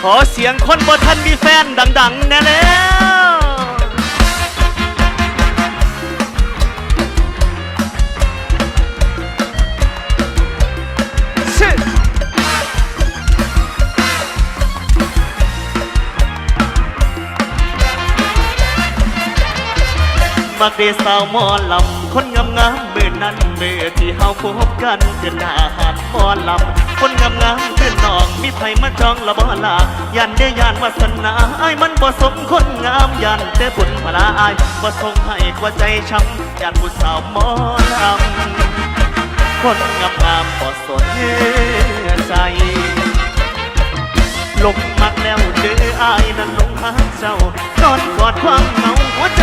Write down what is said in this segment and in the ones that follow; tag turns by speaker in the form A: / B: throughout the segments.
A: ขอเสียงคนบ่ท่านมีแฟนดังๆแน่แล้ว มักเดสาวหมอลำ คนงามงามเมื่อนั้นเมื่อที่เฮาพบกันเดินหน้าหาดหมอลำ คนงามงามๆเดินนองมีไผมาจองละบ่ลายันได้ยานวาสนาไอ้ายมันบ่สมคนงามยันแต่บุญพลาอายบ่ส่งให้กว่าใจช้ำยันผู้สาวหมอลำ คนงามงามบ่สนใจหลงมักแล้วเด้ออายนั้นหลงหาเจ้านอนกอดความเหงาหัวใจ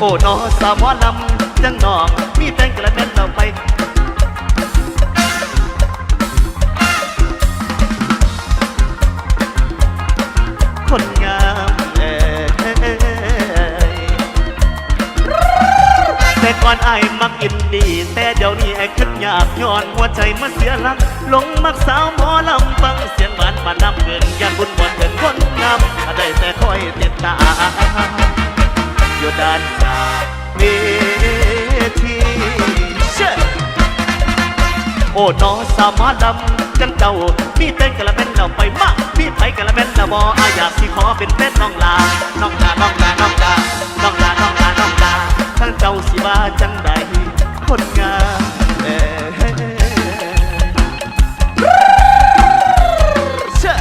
A: โอ้นอสาวหมอลำจังนอง มีแต่งกระเด็นเราไปคนงามเอ่ยแต่ก่อนไอ้มักอินดี แต่เดี๋ยวนี้ไอ้ขึ้นอยากย้อนหัวใจมาเสียหลักหลงมักสาวหมอลำฟังเสียงหวานปานน้ำเกินยานบุญบนเกินคนงามได้แต่คอยติดตาอยู่ด้านหน้า เวทีเชื่อโอ้น้อสาวหมอลำจังเจ้ามีเต้นกะละเป็นเราไปมากมีไผกะละเป็นเราบออาอยากสิขอเป็นแฟนน้องลาน้องลาน้องลาน้องลาน้องลาน้องลาน้องลาทั้งเจ้าสิว่าจังใดคนงามเอ่เชื่อ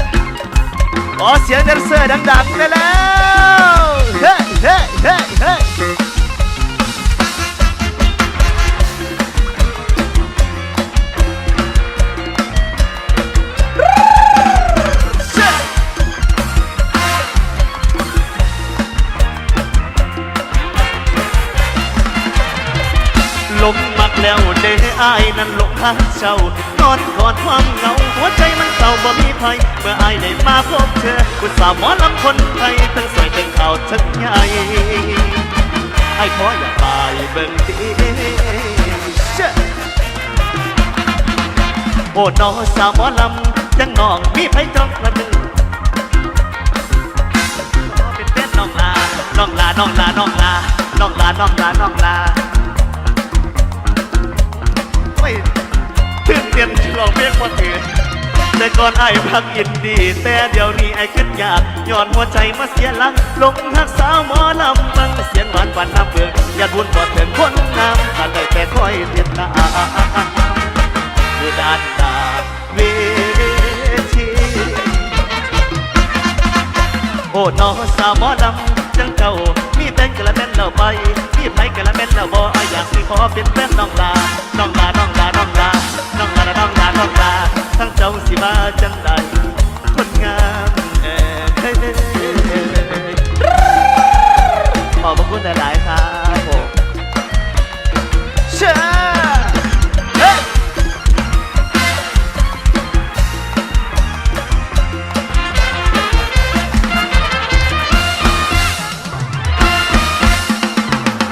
A: ขอเสียงแดนเซอร์ดังๆได้แล้วเฮ้เฮ้เฮ้เฮ้ ลงมักแล้วเด้อายนั้นหลงหางเจ้านอนกอดความเหงา หัวใจมันเศร้าบ่มีภัยเมื่ออายได้มาพบเธอคุณสาวหมอลำคนไทยทั้งสวยทั้งขาวทั้งใหญ่ไอ้ขออย่าไปเบิ่งทีโอ้นอสาวหมอลำจังน้องมีไผจองละหนึ่งเป็นแฟนน้องลาน้องลาน้องลาน้องลาน้องลาน้องลาน้องลา ไม่ถึงเรียนลองเรียกว่าถือแต่ก่อนไอ้พักยินดี แต่เดี๋ยวนี้ไอ้ขึ้นยากย้อนหัวใจมาเสียหลัง ลงหักสาวหมอลำฟังเสียงหวานปานน้ำเบืองอย่าบุญบ่เถินคนงามถ้าได้แต่คอยติดตาคือด้านตาเวทีโอ้น้องสาวหมอลำ จังเจ้า มีแต่งกระแม่นเราไป มีไผกระแม่นเราบ่อาอยากสิขอเป็นแฟนน้องลา น้องลา น้องลา น้องลา น้องลา น้องลา น้องลา ทั้งเจ้าสิมาจังใดคนงามเอ่ยขอบพระคุณหลาย ๆ ครับ